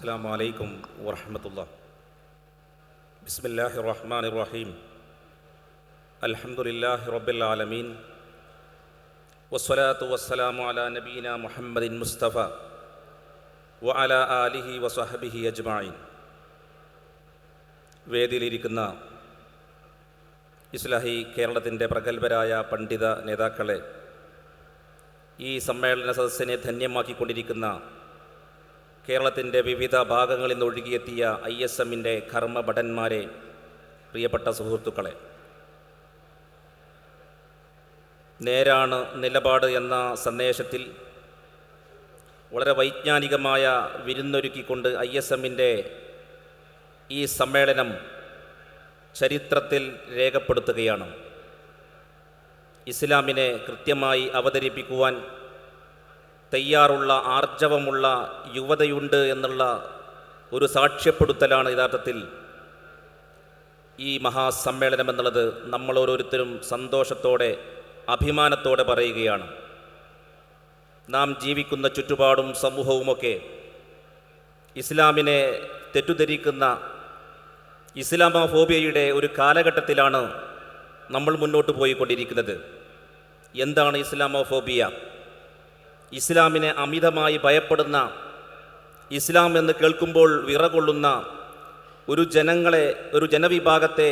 السلام عليكم ورحمة الله بسم الله الرحمن الرحيم الحمد لله رب العالمين والصلاة والسلام على نبينا محمد المصطفى وعلى آله وصحبه أجمعين വേദിയിലിരിക്കുന്ന ഇസ്ലാഹി കേരളത്തിൻ്റെ പ്രഗത്ഭരായ പണ്ഡിത നേതാക്കളെ ഈ സമ്മേളന സദസ്സിനെ ധന്യമാക്കിക്കൊണ്ടിരിക്കുന്ന കേരളത്തിന്റെ വിവിധ ഭാഗങ്ങളിൽ നിന്ന് ഒഴുകിയെത്തിയ ഐ എസ് എമ്മിന്റെ കർമ്മഭടന്മാരെ പ്രിയപ്പെട്ട സുഹൃത്തുക്കളെ നേരാണ് നിലപാട് എന്ന സന്ദേശത്തിൽ വളരെ വൈജ്ഞാനികമായ വിരുന്നൊരുക്കിക്കൊണ്ട് ഐ എസ് എമ്മിന്റെ ഈ സമ്മേളനം ചരിത്രത്തിൽ രേഖപ്പെടുത്തുകയാണ്. ഇസ്ലാമിനെ കൃത്യമായി അവതരിപ്പിക്കുവാൻ തയ്യാറുള്ള ആർജവമുള്ള യുവതയുണ്ട് എന്നുള്ള ഒരു സാക്ഷ്യപ്പെടുത്തലാണ് യഥാർത്ഥത്തിൽ ഈ മഹാസമ്മേളനം എന്നുള്ളത്. നമ്മൾ ഓരോരുത്തരും സന്തോഷത്തോടെ അഭിമാനത്തോടെ പറയുകയാണ്. നാം ജീവിക്കുന്ന ചുറ്റുപാടും സമൂഹവുമൊക്കെ ഇസ്ലാമിനെ തെറ്റുധരിക്കുന്ന ഇസ്ലാമോഫോബിയയുടെ ഒരു കാലഘട്ടത്തിലാണ് നമ്മൾ മുന്നോട്ട് പോയിക്കൊണ്ടിരിക്കുന്നത്. എന്താണ് ഇസ്ലാമോഫോബിയ? ഇസ്ലാമിനെ അമിതമായി ഭയപ്പെടുന്ന ഇസ്ലാം എന്ന് കേൾക്കുമ്പോൾ വിറകൊള്ളുന്ന ഒരു ജനങ്ങളെ ഒരു ജനവിഭാഗത്തെ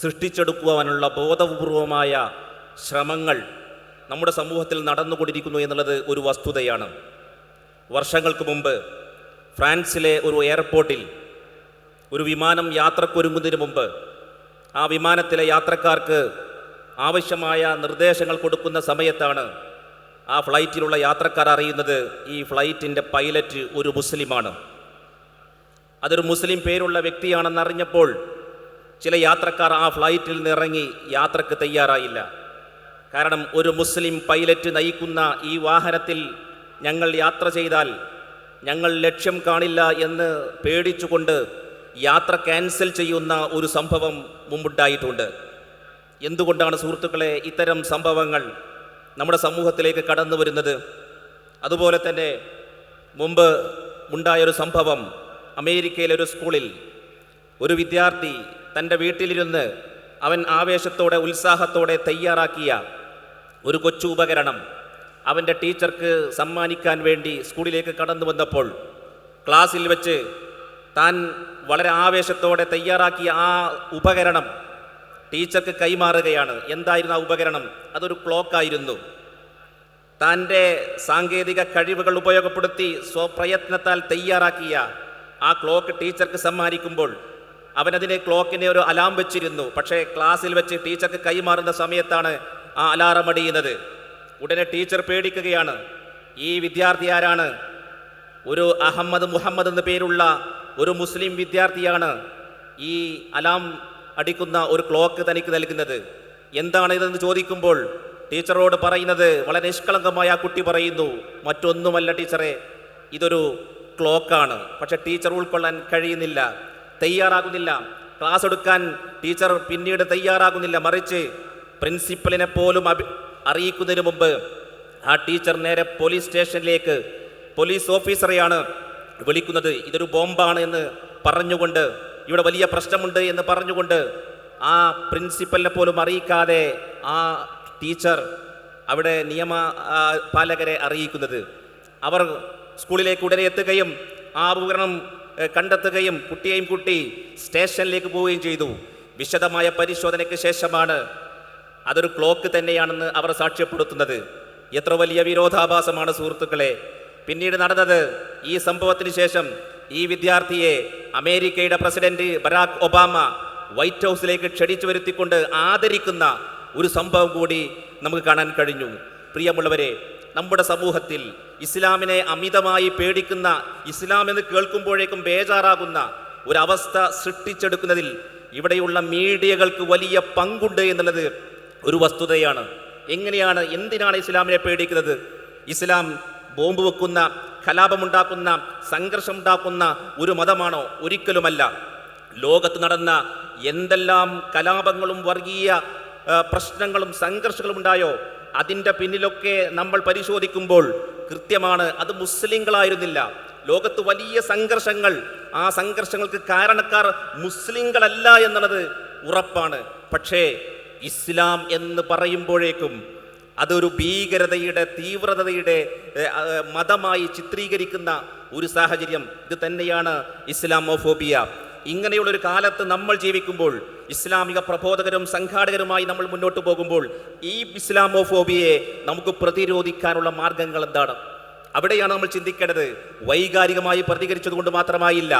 സൃഷ്ടിച്ചെടുക്കുവാനുള്ള ബോധപൂർവമായ ശ്രമങ്ങൾ നമ്മുടെ സമൂഹത്തിൽ നടന്നുകൊണ്ടിരിക്കുന്നു എന്നുള്ളത് ഒരു വസ്തുതയാണ്. വർഷങ്ങൾക്ക് മുമ്പ് ഫ്രാൻസിലെ ഒരു എയർപോർട്ടിൽ ഒരു വിമാനം യാത്രക്കൊരുങ്ങുന്നതിന് മുമ്പ് ആ വിമാനത്തിലെ യാത്രക്കാർക്ക് ആവശ്യമായ നിർദ്ദേശങ്ങൾ കൊടുക്കുന്ന സമയത്താണ് ആ ഫ്ലൈറ്റിലുള്ള യാത്രക്കാർ അറിയുന്നത് ഈ ഫ്ലൈറ്റിന്റെ പൈലറ്റ് ഒരു മുസ്ലിമാണ്. അതൊരു മുസ്ലിം പേരുള്ള വ്യക്തിയാണെന്ന് അറിഞ്ഞപ്പോൾ ചില യാത്രക്കാർ ആ ഫ്ലൈറ്റിൽ നിന്ന് ഇറങ്ങി യാത്രയ്ക്ക് തയ്യാറായില്ല. കാരണം ഒരു മുസ്ലിം പൈലറ്റ് നയിക്കുന്ന ഈ വാഹനത്തിൽ ഞങ്ങൾ യാത്ര ചെയ്താൽ ഞങ്ങൾ ലക്ഷ്യം കാണില്ല എന്ന് പേടിച്ചുകൊണ്ട് യാത്ര ക്യാൻസൽ ചെയ്യുന്ന ഒരു സംഭവം മുമ്പുണ്ടായിട്ടുണ്ട്. എന്തുകൊണ്ടാണ് സുഹൃത്തുക്കളെ ഇത്തരം സംഭവങ്ങൾ? നമ്മുടെ സമൂഹത്തിലേക്ക് കടന്നു വരുന്നത്. അതുപോലെ തന്നെ മുമ്പ് ഉണ്ടായൊരു സംഭവം അമേരിക്കയിലെ ഒരു സ്കൂളിൽ ഒരു വിദ്യാർത്ഥി തന്റെ വീട്ടിലിരുന്ന് അവൻ ആവേശത്തോടെ ഉത്സാഹത്തോടെ തയ്യാറാക്കിയ ഒരു കൊച്ചു ഉപകരണം അവന്റെ ടീച്ചർക്ക് സമ്മാനിക്കാൻ വേണ്ടി സ്കൂളിലേക്ക് കടന്നു വന്നപ്പോൾ ക്ലാസ്സിൽ വെച്ച് താൻ വളരെ ആവേശത്തോടെ തയ്യാറാക്കിയ ആ ഉപകരണം ടീച്ചർക്ക് കൈമാറുകയാണ്. എന്തായിരുന്നു ആ ഉപകരണം? അതൊരു ക്ലോക്കായിരുന്നു തന്റെ സാങ്കേതിക കഴിവുകൾ ഉപയോഗപ്പെടുത്തി സ്വപ്രയത്നത്താൽ തയ്യാറാക്കിയ ആ ക്ലോക്ക് ടീച്ചർക്ക് സമ്മാനിക്കുമ്പോൾ അവനതിനെ ക്ലോക്കിനെ ഒരു അലാം വെച്ചിരുന്നു. പക്ഷേ ക്ലാസ്സിൽ വെച്ച് ടീച്ചർക്ക് കൈമാറുന്ന സമയത്താണ് ആ അലാറം അടിയുന്നത്. ഉടനെ ടീച്ചർ പേടിക്കുകയാണ്. ഈ വിദ്യാർത്ഥി ആരാണ്? ഒരു അഹമ്മദ് മുഹമ്മദ് എന്ന പേരുള്ള ഒരു മുസ്ലിം വിദ്യാർത്ഥിയാണ് ഈ അലാം അടിക്കുന്ന ഒരു ക്ലോക്ക് തനിക്ക് നൽകുന്നത്. എന്താണ് ഇതെന്ന് ചോദിക്കുമ്പോൾ ടീച്ചറോട് പറയുന്നത് വളരെ നിഷ്കളങ്കമായ ആ കുട്ടി പറയുന്നു. മറ്റൊന്നുമല്ല ടീച്ചറെ ഇതൊരു ക്ലോക്കാണ് പക്ഷെ ടീച്ചർ ഉൾക്കൊള്ളാൻ കഴിയുന്നില്ല തയ്യാറാകുന്നില്ല. ക്ലാസ് എടുക്കാൻ ടീച്ചർ പിന്നീട് തയ്യാറാകുന്നില്ല. മറിച്ച് പ്രിൻസിപ്പലിനെ പോലും അഭി അറിയിക്കുന്നതിന് മുമ്പ് ആ ടീച്ചർ നേരെ പോലീസ് സ്റ്റേഷനിലേക്ക് പോലീസ് ഓഫീസറെയാണ് വിളിക്കുന്നത്. ഇതൊരു ബോംബാണ് എന്ന് പറഞ്ഞുകൊണ്ട് ഇവിടെ വലിയ പ്രശ്നമുണ്ട് എന്ന് പറഞ്ഞുകൊണ്ട് ആ പ്രിൻസിപ്പലിനെ പോലും അറിയിക്കാതെ ആ ടീച്ചർ അവിടെ നിയമ പാലകരെ അറിയിക്കുന്നത്. അവർ സ്കൂളിലേക്ക് ഉടനെ എത്തുകയും ആ ഉപകരണം കണ്ടെത്തുകയും കുട്ടിയെയും കുട്ടി സ്റ്റേഷനിലേക്ക് പോവുകയും ചെയ്തു. വിശദമായ പരിശോധനയ്ക്ക് ശേഷമാണ് അതൊരു ക്ലോക്ക് തന്നെയാണെന്ന് അവർ സാക്ഷ്യപ്പെടുത്തുന്നത്. എത്ര വലിയ വിരോധാഭാസമാണ് സുഹൃത്തുക്കളെ. പിന്നീട് നടന്നത് ഈ സംഭവത്തിന് ശേഷം ഈ വിദ്യാർത്ഥിയെ അമേരിക്കയുടെ പ്രസിഡന്റ് ബരാക് ഒബാമ വൈറ്റ് ഹൗസിലേക്ക് ക്ഷണിച്ചു വരുത്തിക്കൊണ്ട് ആദരിക്കുന്ന ഒരു സംഭവം കൂടി നമുക്ക് കാണാൻ കഴിഞ്ഞു. പ്രിയമുള്ളവരെ നമ്മുടെ സമൂഹത്തിൽ ഇസ്ലാമിനെ അമിതമായി പേടിക്കുന്ന ഇസ്ലാം എന്ന് കേൾക്കുമ്പോഴേക്കും ബേജാറാകുന്ന ഒരവസ്ഥ സൃഷ്ടിച്ചെടുക്കുന്നതിൽ ഇവിടെയുള്ള മീഡിയകൾക്ക് വലിയ പങ്കുണ്ട് എന്നുള്ളത് ഒരു വസ്തുതയാണ്. എങ്ങനെയാണ് എന്തിനാണ് ഇസ്ലാമിനെ പേടിക്കുന്നത്? ഇസ്ലാം ബോംബ് വെക്കുന്ന കലാപമുണ്ടാക്കുന്ന സംഘർഷമുണ്ടാക്കുന്ന ഒരു മതമാണോ? ഒരിക്കലുമല്ല. ലോകത്ത് നടന്ന എന്തെല്ലാം കലാപങ്ങളും വർഗീയ പ്രശ്നങ്ങളും സംഘർഷങ്ങളും ഉണ്ടായോ? അതിന്റെ പിന്നിലൊക്കെ നമ്മൾ പരിശോധിക്കുമ്പോൾ കൃത്യമാണ് അത് മുസ്ലിങ്ങളായിരുന്നില്ല. ലോകത്ത് വലിയ സംഘർഷങ്ങൾ. ആ സംഘർഷങ്ങൾക്ക് കാരണക്കാർ മുസ്ലിങ്ങളല്ല എന്നുള്ളത് ഉറപ്പാണ്. പക്ഷേ ഇസ്ലാം എന്ന് പറയുമ്പോഴേക്കും അതൊരു ഭീകരതയുടെ തീവ്രതയുടെ മതമായി ചിത്രീകരിക്കുന്ന ഒരു സാഹചര്യം. ഇത് തന്നെയാണ് ഇസ്ലാമോഫോബിയ. ഇങ്ങനെയുള്ള ഒരു കാലത്ത് നമ്മൾ ജീവിക്കുമ്പോൾ ഇസ്ലാമിക പ്രബോധകരും സംഘാടകരുമായി നമ്മൾ മുന്നോട്ട് പോകുമ്പോൾ ഈ ഇസ്ലാമോഫോബിയയെ നമുക്ക് പ്രതിരോധിക്കാനുള്ള മാർഗങ്ങൾ എന്താണ്? അവിടെയാണ് നമ്മൾ ചിന്തിക്കേണ്ടത്. വൈകാരികമായി പ്രതികരിച്ചതുകൊണ്ട് മാത്രമായില്ല.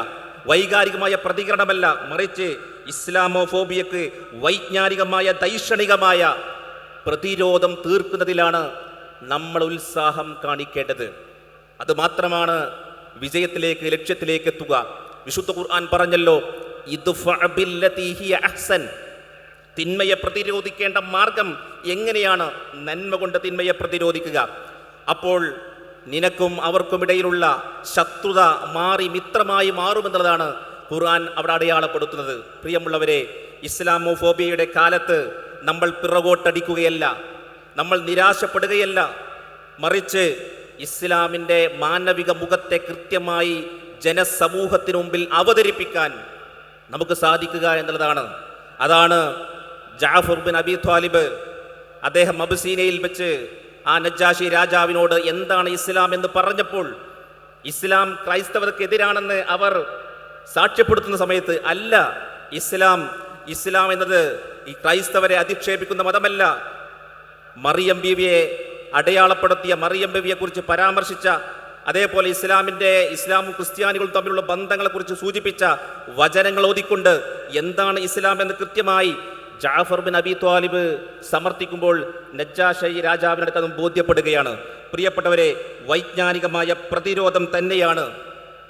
വൈകാരികമായ പ്രതികരണമല്ല മറിച്ച് ഇസ്ലാമോഫോബിയക്ക് വൈജ്ഞാനികമായ ദൈക്ഷണികമായ പ്രതിരോധം തീർക്കുന്നതിലാണ് നമ്മൾ ഉത്സാഹം കാണിക്കേണ്ടത്. അത് മാത്രമാണ് വിജയത്തിലേക്ക് ലക്ഷ്യത്തിലേക്ക് എത്തുക. വിശുദ്ധ ഖുർആൻ പറഞ്ഞല്ലോ അഹ്സൻ. തിന്മയെ പ്രതിരോധിക്കേണ്ട മാർഗം എങ്ങനെയാണ്? നന്മ കൊണ്ട് തിന്മയെ പ്രതിരോധിക്കുക. അപ്പോൾ നിനക്കും അവർക്കും ഇടയിലുള്ള ശത്രുത മാറി മിത്രമായി മാറുമെന്നുള്ളതാണ് ഖുർആൻ അവിടെ അടയാളപ്പെടുത്തുന്നത്. പ്രിയമുള്ളവരെ ഇസ്ലാമോഫോബിയയുടെ കാലത്ത് നമ്മൾ പിറകോട്ടടിക്കുകയല്ല നമ്മൾ നിരാശപ്പെടുകയല്ല. മറിച്ച് ഇസ്ലാമിന്റെ മാനവിക മുഖത്തെ കൃത്യമായി ജനസമൂഹത്തിന് മുമ്പിൽ അവതരിപ്പിക്കാൻ നമുക്ക് സാധിക്കുക എന്നുള്ളതാണ്. അതാണ് ജാഫർ ബിൻ അബി ത്വാലിബ് അദ്ദേഹം അബുസീനയിൽ വെച്ച് ആ നജാഷി രാജാവിനോട് എന്താണ് ഇസ്ലാം എന്ന് പറഞ്ഞപ്പോൾ ഇസ്ലാം ക്രൈസ്തവർക്കെതിരാണെന്ന് അവർ സാക്ഷ്യപ്പെടുത്തുന്ന സമയത്ത് അല്ല ഇസ്ലാം ഇസ്ലാം എന്നത് ഈ ക്രൈസ്തവരെ അധിക്ഷേപിക്കുന്ന മതമല്ല. മറിയം ബീവിയെ അടയാളപ്പെടുത്തിയ മറിയം ബീവിയെ കുറിച്ച് പരാമർശിച്ച അതേപോലെ ഇസ്ലാമിന്റെ ഇസ്ലാമും ക്രിസ്ത്യാനികളും തമ്മിലുള്ള ബന്ധങ്ങളെക്കുറിച്ച് സൂചിപ്പിച്ച വചനങ്ങൾ ഓതിക്കൊണ്ട് എന്താണ് ഇസ്ലാം എന്ന് കൃത്യമായി ജാഫർ ബിൻ അബി ത്വാലിബ് സമർത്ഥിക്കുമ്പോൾ നജ്ജാഷയി രാജാവിനടുത്ത് അതും ബോധ്യപ്പെടുകയാണ്. പ്രിയപ്പെട്ടവരെ വൈജ്ഞാനികമായ പ്രതിരോധം തന്നെയാണ്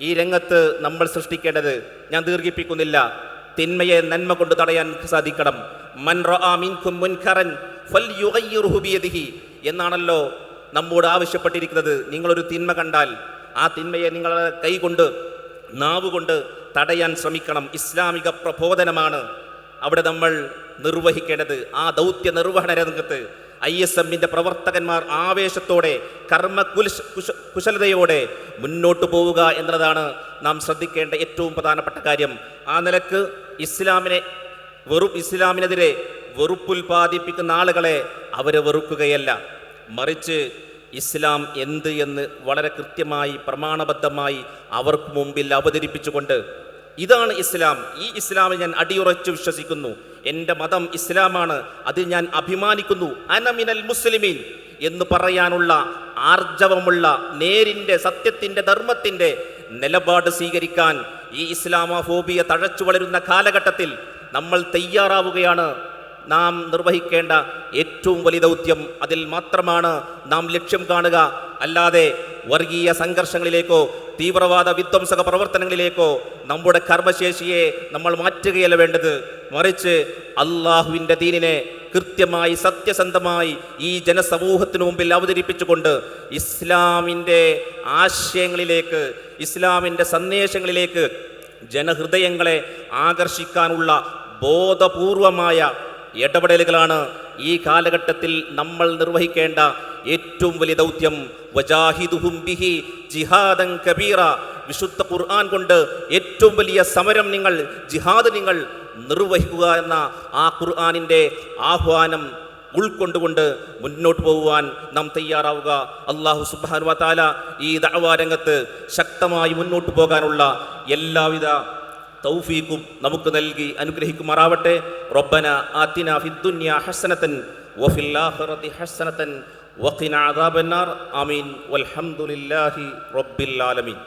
ഈ രംഗത്ത് നമ്മൾ സൃഷ്ടിക്കേണ്ടത്. ഞാൻ ദീർഘിപ്പിക്കുന്നില്ല. തിന്മയെ നന്മ കൊണ്ട് തടയാൻ സാധിക്കണം. മൻ മുൻകറൻ എന്നാണല്ലോ നമ്മോട് ആവശ്യപ്പെട്ടിരിക്കുന്നത്. നിങ്ങളൊരു തിന്മ കണ്ടാൽ ആ തിന്മയെ നിങ്ങളുടെ കൈകൊണ്ട് നാവുകൊണ്ട് തടയാൻ ശ്രമിക്കണം. ഇസ്ലാമിക പ്രബോധനമാണ് അവിടെ നമ്മൾ നിർവഹിക്കേണ്ടത്. ആ ദൗത്യ നിർവഹണ രംഗത്ത് ഐ എസ് എമ്മിന്റെ പ്രവർത്തകന്മാർ ആവേശത്തോടെ കർമ്മ കുശലതയോടെ മുന്നോട്ട് പോവുക എന്നുള്ളതാണ് നാം ശ്രദ്ധിക്കേണ്ട ഏറ്റവും പ്രധാനപ്പെട്ട കാര്യം. ആ നിലയ്ക്ക് ഇസ്ലാമിനെ വെറു ഇസ്ലാമിനെതിരെ വെറുപ്പുൽപാദിപ്പിക്കുന്ന ആളുകളെ അവരെ വെറുക്കുകയല്ല. മറിച്ച് ഇസ്ലാം എന്ത് എന്ന് വളരെ കൃത്യമായി പ്രമാണബദ്ധമായി അവർക്ക് മുമ്പിൽ അവതരിപ്പിച്ചുകൊണ്ട് ഇതാണ് ഇസ്ലാം. ഈ ഇസ്ലാമിൽ ഞാൻ അടിയുറച്ചു വിശ്വസിക്കുന്നു. എന്റെ മതം ഇസ്ലാമാണ്. അതിൽ ഞാൻ അഭിമാനിക്കുന്നു. അനമിനൽ മുസ്ലിമീൻ എന്ന് പറയാനുള്ള ആർജവമുള്ള നേരിന്റെ സത്യത്തിന്റെ ധർമ്മത്തിന്റെ നിലപാട് സ്വീകരിക്കാൻ ഈ ഇസ്ലാമോഫോബിയ തഴച്ചു വളരുന്ന കാലഘട്ടത്തിൽ നമ്മൾ തയ്യാറാവുകയാണ്. നാം നിർവഹിക്കേണ്ട ഏറ്റവും വലിയ ദൗത്യം അതിൽ മാത്രമാണ് നാം ലക്ഷ്യം കാണുക. അല്ലാതെ വർഗീയ സംഘർഷങ്ങളിലേക്കോ തീവ്രവാദ വിധ്വംസക പ്രവർത്തനങ്ങളിലേക്കോ നമ്മുടെ കർമ്മശേഷിയെ നമ്മൾ മാറ്റുകയല്ല വേണ്ടത്. മറിച്ച് അള്ളാഹുവിന്റെ ദീനിനെ കൃത്യമായി സത്യസന്ധമായി ഈ ജനസമൂഹത്തിനു മുമ്പിൽ അവതരിപ്പിച്ചുകൊണ്ട് ഇസ്ലാമിന്റെ ആശയങ്ങളിലേക്ക് ഇസ്ലാമിന്റെ സന്ദേശങ്ങളിലേക്ക് ജനഹൃദയങ്ങളെ ആകർഷിക്കാനുള്ള ബോധപൂർവമായ ഇടപെടലുകളാണ് ഈ കാലഘട്ടത്തിൽ നമ്മൾ നിർവഹിക്കേണ്ട ഏറ്റവും വലിയ ദൗത്യം. വജാഹിദുഹും ബിഹി ജിഹാദൻ കബീറ. വിശുദ്ധ ഖുർആൻ കൊണ്ട് ഏറ്റവും വലിയ സമരം നിങ്ങൾ ജിഹാദ് നിങ്ങൾ നിർവഹിക്കുക എന്ന ആ ഖുർആാനിന്റെ ആഹ്വാനം ഉൾക്കൊണ്ടുകൊണ്ട് മുന്നോട്ട് പോകുവാൻ നാം തയ്യാറാവുക. അള്ളാഹു സുബാൻ വതാല ഈ ദഴവാരംഗത്ത് ശക്തമായി മുന്നോട്ട് പോകാനുള്ള എല്ലാവിധ തൗഫീഖും നമുക്ക് നൽകി അനുഗ്രഹിക്കുമാറാവട്ടെ. റബ്ബന ആത്തിന ഫിദ്ദുന്യ ഹസനത്തൻ വഫിൽ ആഖിറതി ഹസനത്തൻ വഖിന അദാബന്നാർ. ആമീൻ. വൽഹംദുലില്ലാഹി റബ്ബിൽ ആലമീൻ.